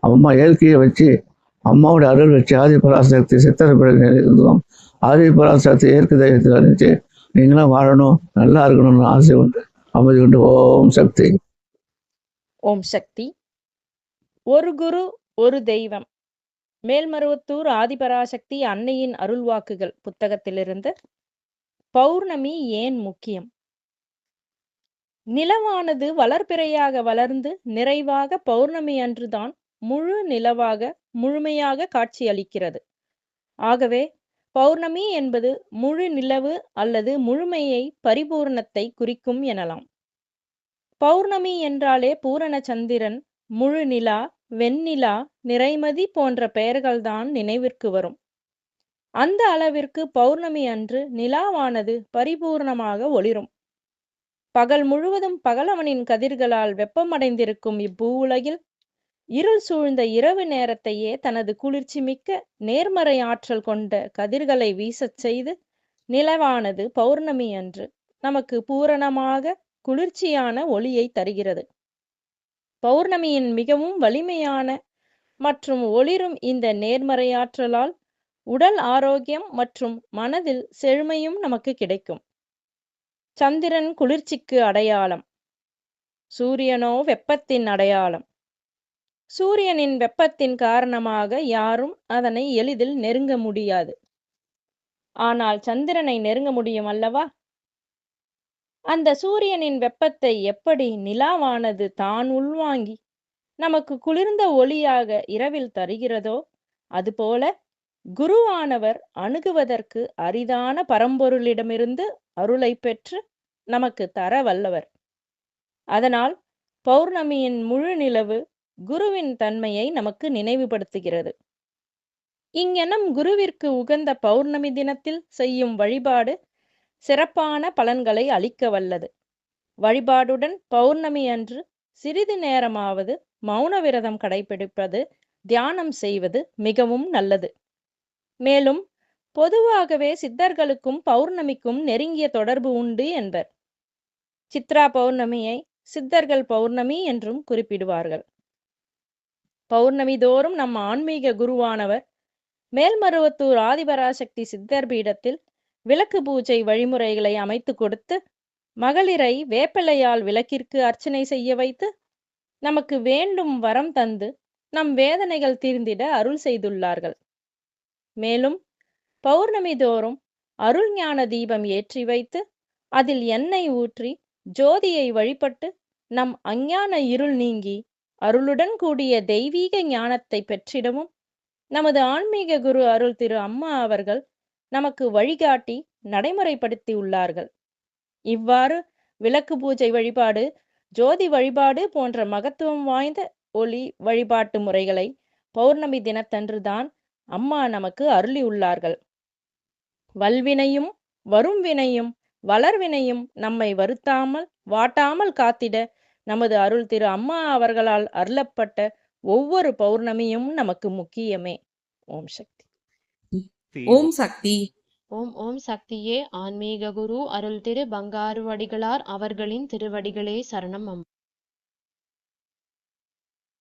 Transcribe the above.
அம்மா இயற்கையை வச்சு அம்மாவோட அருள் வச்சு ஆதி பராசக்தி சித்திரப்படம் ஆதி பராசக்தி இயற்கை தெய்வத்தில் இருந்துச்சு நீங்களும் வாழணும் நல்லா இருக்கணும்னு ஆசை உண்டு அமைதி உண்டு ஓம் சக்தி. ஓம் சக்தி. ஒரு குரு ஒரு தெய்வம். மேல்மருவத்தூர் ஆதிபராசக்தி அன்னையின் அருள்வாக்குகள் புத்தகத்திலிருந்து. பௌர்ணமி ஏன் முக்கியம்? நிலவானது வளர்பிறையாக வளர்ந்து நிறைவாக பௌர்ணமி அன்றுதான் முழு நிலவாக முழுமையாக காட்சியளிக்கிறது. ஆகவே பௌர்ணமி என்பது முழு நிலவு அல்லது முழுமையை பரிபூர்ணத்தை குறிக்கும் எனலாம். பௌர்ணமி என்றாலே பூரண சந்திரன் முழு நிலா வெண்ணிலா நிறைமதி போன்ற பெயர்கள்தான் நினைவிற்கு வரும். அந்த அளவிற்கு பௌர்ணமி அன்று நிலாவானது பரிபூர்ணமாக ஒளிரும். பகல் முழுவதும் பகலவனின் கதிர்களால் வெப்பமடைந்திருக்கும் இப்பூவுலகில் இருள் சூழ்ந்த இரவு நேரத்தையே தனது குளிர்ச்சி மிக்க நேர்மறை ஆற்றல் கொண்ட கதிர்களை வீசச் செய்து நிலவானது பௌர்ணமி அன்று நமக்கு பூரணமாக குளிர்ச்சியான ஒளியை தருகிறது. பௌர்ணமியின் மிகவும் வலிமையான மற்றும் ஒளிரும் இந்த நேர்மறையாற்றலால் உடல் ஆரோக்கியம் மற்றும் மனதில் செழுமையும் நமக்கு கிடைக்கும். சந்திரன் குளிர்ச்சிக்கு அடையாளம். சூரியனோ வெப்பத்தின் அடையாளம். சூரியனின் வெப்பத்தின் காரணமாக யாரும் அதனை எளிதில் நெருங்க முடியாது. ஆனால் சந்திரனை நெருங்க முடியும் அல்லவா? அந்த சூரியனின் வெப்பத்தை எப்படி நிலாவானது தான் உள்வாங்கி நமக்கு குளிர்ந்த ஒளியாக இரவில் தருகிறதோ அதுபோல குருவானவர் அணுகுவதற்கு அரிதான பரம்பொருளிடமிருந்து அருளை பெற்று நமக்கு தர வல்லவர். அதனால் பௌர்ணமியின் முழு நிலவு குருவின் தன்மையை நமக்கு நினைவுபடுத்துகிறது. இங்கெனம் குருவிற்கு உகந்த பௌர்ணமி தினத்தில் செய்யும் வழிபாடு சிறப்பான பலன்களை அளிக்க வல்லது. வழிபாடுடன் பௌர்ணமி அன்று சிறிது நேரமாவது மௌன விரதம் கடைபிடிப்பது தியானம் செய்வது மிகவும் நல்லது. மேலும் பொதுவாகவே சித்தர்களுக்கும் பௌர்ணமிக்கும் நெருங்கிய தொடர்பு உண்டு என்பர். சித்ரா பௌர்ணமியை சித்தர்கள் பௌர்ணமி என்றும் குறிப்பிடுவார்கள். பௌர்ணமி தோறும் நம் ஆன்மீக குருவானவர் மேல்மருவத்தூர் ஆதிபராசக்தி சித்தர் பீடத்தில் விளக்கு பூஜை வழிமுறைகளை அமைத்து கொடுத்து மகளிரை வேப்பிலையால் விளக்கிற்கு அர்ச்சனை செய்ய வைத்து நமக்கு வேண்டும் வரம் தந்து நம் வேதனைகள் தீர்ந்திட அருள் செய்துள்ளார்கள். மேலும் பௌர்ணமி தோறும் அருள் ஞான தீபம் ஏற்றி வைத்து அதில் எண்ணெய் ஊற்றி ஜோதியை வழிபட்டு நம் அஞ்ஞான இருள் நீங்கி அருளுடன் கூடிய தெய்வீக ஞானத்தை பெற்றிடவும் நமது ஆன்மீக குரு அருள் திரு அம்மா அவர்கள் நமக்கு வழிகாட்டி நடைமுறைப்படுத்தி உள்ளார்கள் இவ்வாறு விளக்கு பூஜை வழிபாடு ஜோதி வழிபாடு போன்ற மகத்துவம் வாய்ந்த ஒளி வழிபாட்டு முறைகளை பௌர்ணமி தினத்தன்றுதான் அம்மா நமக்கு அருளி உள்ளார்கள். வல்வினையும் வரும் வினையும் வளர்வினையும் நம்மை வருத்தாமல் வாட்டாமல் காத்திட நமது அருள் திரு அம்மா அவர்களால் அருளப்பட்ட ஒவ்வொரு பௌர்ணமியும் நமக்கு முக்கியமே. ஓம் சக்தி. ஓம் சக்தி. ஓம் ஓம் சக்தியே ஆன்மீக குரு அருள் திரு பங்காரு வடிகளார் அவர்களின் திருவடிகளே சரணம் அம்மா